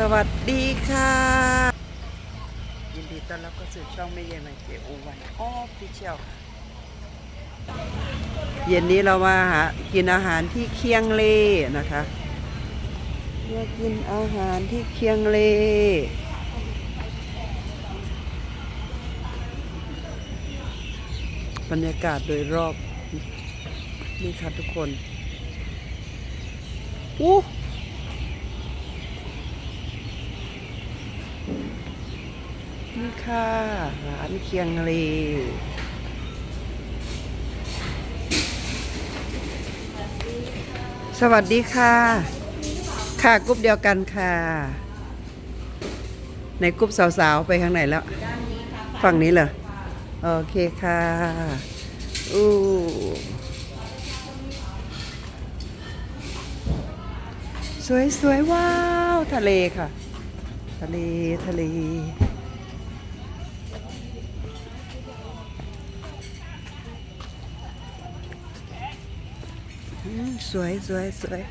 สวัสดีค่ะ ยินดีต้อนรับเข้าสู่ช่องไม่เย็นในเจโอวันออฟฟิเชียลเย็นนี้เรามาหากินอาหารที่เคียงเลนะคะมากินอาหารที่เคียงเลบรรยากาศโดยรอบ นี่ค่ะทุกคนอู้ี่ค่ะร้านเคียงเลสวัสดีค่ะ ค่ะกรุ๊ปเดียวกันค่ะ ในกรุ๊ปสาวๆ ไปข้างไหนแล้ว ฝั่งนี้เหรอ โอเคค่ะ อู้สวยสวยว้าว ทะเลค่ะ ทะเล ทะเล สวยสวยสวย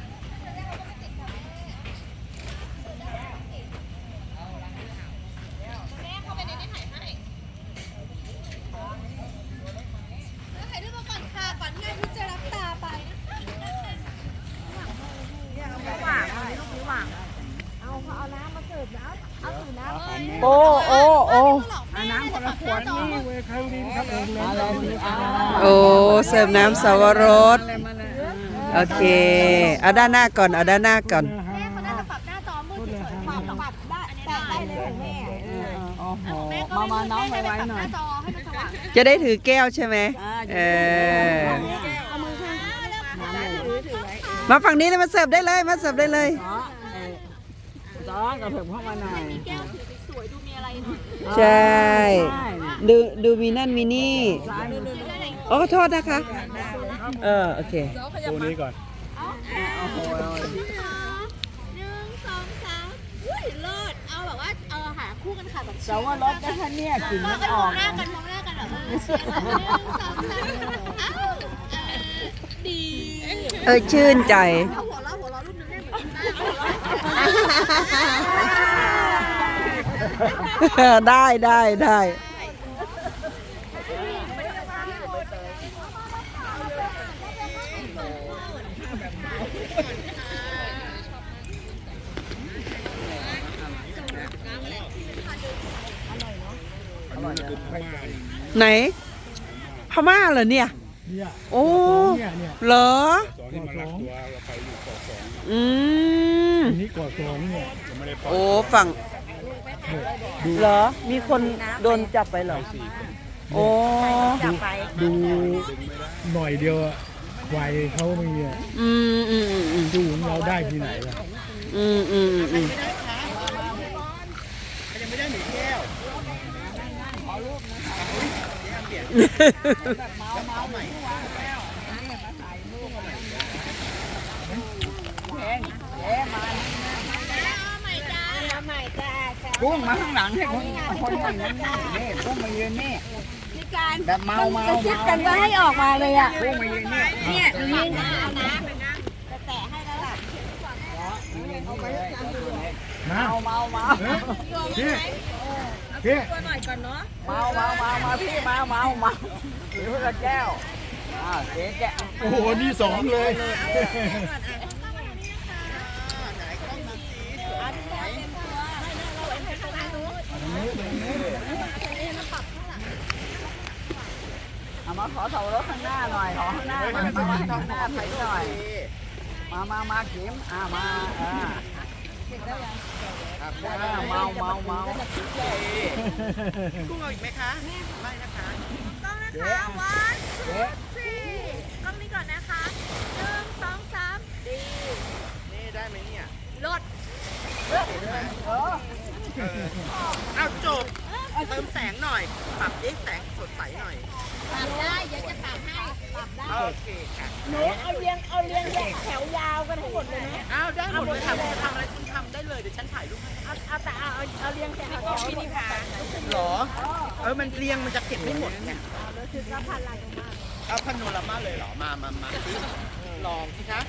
ถ่ายรูปมาก่อนค่ะก่อนที่อาทิตย์จะรับตาไปหวานเอาลูกนี้หวานเอาเขาเอาน้ำมาเสิร์ฟนะเอาถือน้ำเลยโอ้โอ้โอ้เอาน้ำคนละขวดนี่โอ้ เสิร์ฟน้ำสาวรส โอเค เอาด้านหน้าก่อน เอาด้านหน้าก่อน แม่เขาน่าจะปรับหน้าจอมืดเฉยๆปรับปรับได้แต่ได้เลยของแม่โอ้โหแม่ก็มาไม่มาน้องแม่ไว้ก็ไว้ปรับหหน่อยน้าจอให้มันสว่างจะได้ถือแก้วใช่ไหมเออเอามือข้างแล้วถือถือไว้มาฝั่งนี้เลยมาเสิร์ฟได้เลย มาเสิร์ฟได้เลย อ๋อเออจ้องกระเถิบเข้ามาหน่อยแก้วถือสวยๆดูมีอะไรหน่อยใช่ ใช่ดู ดูมีนั่นมีนี่ ซ้ายมือ โอ้ขอโทษนะคะ เออโอเคตัวนี้ก่อนโอ้โหหนึ่งสองสามอุ้ยเลิศเอาแบบว่าเออหาคู่กันค่ะแบบแต่ว่ารถก็แค่เนี้ยกลิ่นก็มันก็อมอองกหน้ากันมองหน้ากันแบบเออหนึ่งสองสามเอ้าเออดีเออชื่นใจเอาหัวเราะหัวเราะรูปนึงได้เหมือนกันได้ได้ได้ ไหน พม่าเหรอเนี่ย เนี่ยโอ้เนี่ยเนี่ยเหรอ สองที่มารักตัวเราไปอยู่เกาะสองอืม อันนี้เกาะสองเนี่ยจะไม่ได้ปล่อยโอ้ฝั่งดูเหรอ มีคนโดนจับไปเหรอโอ้ดูหน่อยเดียวอะควายเขาไม่เนี่ยอืมอืมอืมอืมดูของเราได้ที่ไหนล่ะอืมอืมอืมอืม ๆพุ่งมาข้างหลังให้คนคนอย่างนี้นี่พุ่งมายืนนี่มีการแบบเมาเมาคิดกันว่าให้ออกมาเลยอะพุ่งมายืนนี่เนี่ยยืนเอานะจะแตะให้แล้วล่ะนะเมาเมาเมา พี่พี่ตัวหน่อยก่อนเนาะเมาเมาเมามาพี่เมาเมาเมาหรือว่าแก้วอ่าเจ๊แก้วโอ้โหนี่สองเลยเอามาขอเถารถข้างหน้าหน่อยขอข้างหน้าหน่อยมาข้างหน้าไถหน่อย มามามาเข็มอ่ามาอ่า อ่าเมาเมาเมากุ้งเอาอีกไหมคะไม่นะคะต้องนะคะวันสี่ต้องนี้ก่อนนะคะหนึ่งสองสามดีนี่ได้ไหมเนี่ยรถเอาจบเติมแสงหน่อย ปรับดิแสงสดใสหน่อย ปรับได้ เดี๋ยวจะปรับให้ปรับได้โอเคค่ะหนูเอาเรียงเอาเรียงแถวยาวกันทั้งหมดเลยนะ อ้าวได้หมดเลยค่ะคุณจะทำอะไรคุณทำได้เลยเดี๋ยวฉันถ่ายรูปให้เอาเอาแต่เอาเอาเอาเรียงแถวแถวพี่นิพาหรอ เออมันเรียงมันจะเก็บไม่หมดไงแล้วคือก็พันลายตรงมาเอาพันโนรามาเลยเหรอ มามามาสิลองสิคะ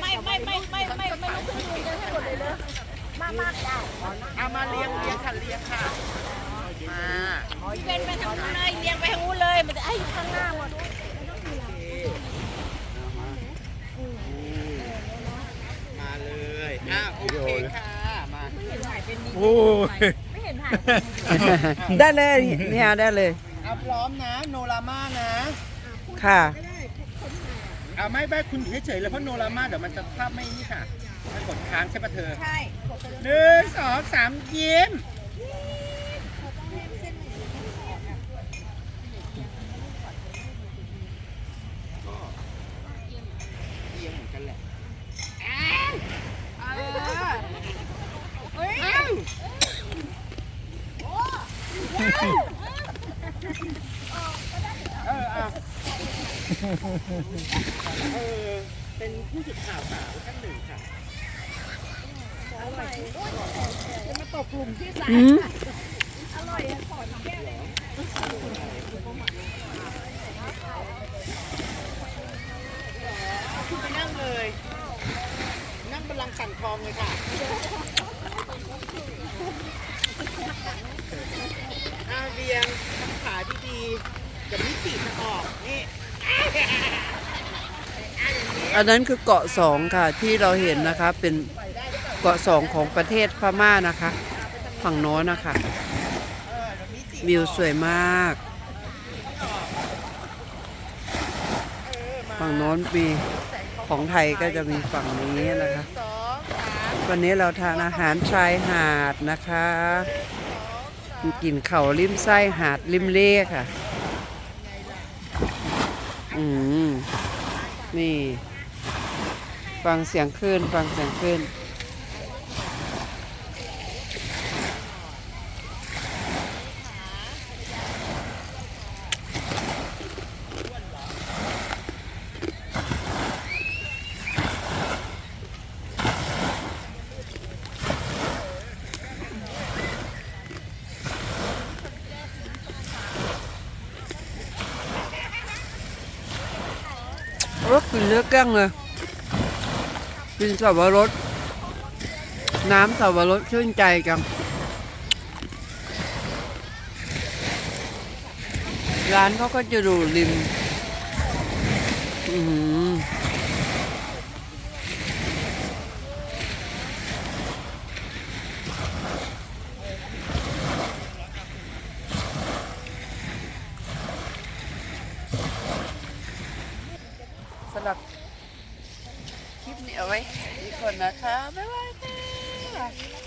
ไม่ไม่ไม่ไม่ไม่ไม่ต้องขึ้นยืนกันให้หมดเลยเลย มามาได้เอามาเลี้ยงเลี้ยงค่ะเลี้ยงค่ะมาพี่เป็นไปทางนู้นเลยเลี้ยงไปทางนู้นเลย มันจะไอ้อยู่ข้างหน้าหมดมาเลยอะโอเคค่ะมาโอ้ไม่เห็นถ่ายได้เลยเนี่ยได้เลยเอาพร้อมนะโนรามานะค่ะเอาไม่ไม่คุณเฉยๆเลยเพราะโนรามาเดี๋ยวมันจะภาพไม่นี่ค่ะ กดค้างใช่ปะเธอใช่หนึ่งสองสามยิ้มก็เอียงเหมือนกันแหละอ้าวอ้าวอ้าวเอออะเออเป็นผู้สื่อข่าวสาวท่านหนึ่งค่ะ อืมคุณไปนั่งเลย นั่งบลังก์สั่นทองเลยค่ะ อาเรียงทำขาดีๆเดี๋ยวนี้สีจะออก นี่อันนั้นคือเกาะสองค่ะที่เราเห็นนะคะเป็น เกาะสองของประเทศพม่านะคะ ฝั่งโน้นนะคะ วิวสวยมาก ฝั่งโน้นมีของไทยก็จะมีฝั่งนี้นะคะ วันนี้เราทานอาหารชายหาดนะคะกินเข่าริมไส้หาดริมเล่ค่ะ อืม นี่ ฟังเสียงคลื่น ฟังเสียงคลื่น รสกินเลือดแก้งเลยกินสับปะรดน้ำสับปะรดชื่นใจจังร้านเขาก็จะดูริม อือหือสำหรับคลิปนี้เอาไว้นี่ ก่อนนะคะ บ๊ายบายค่ะ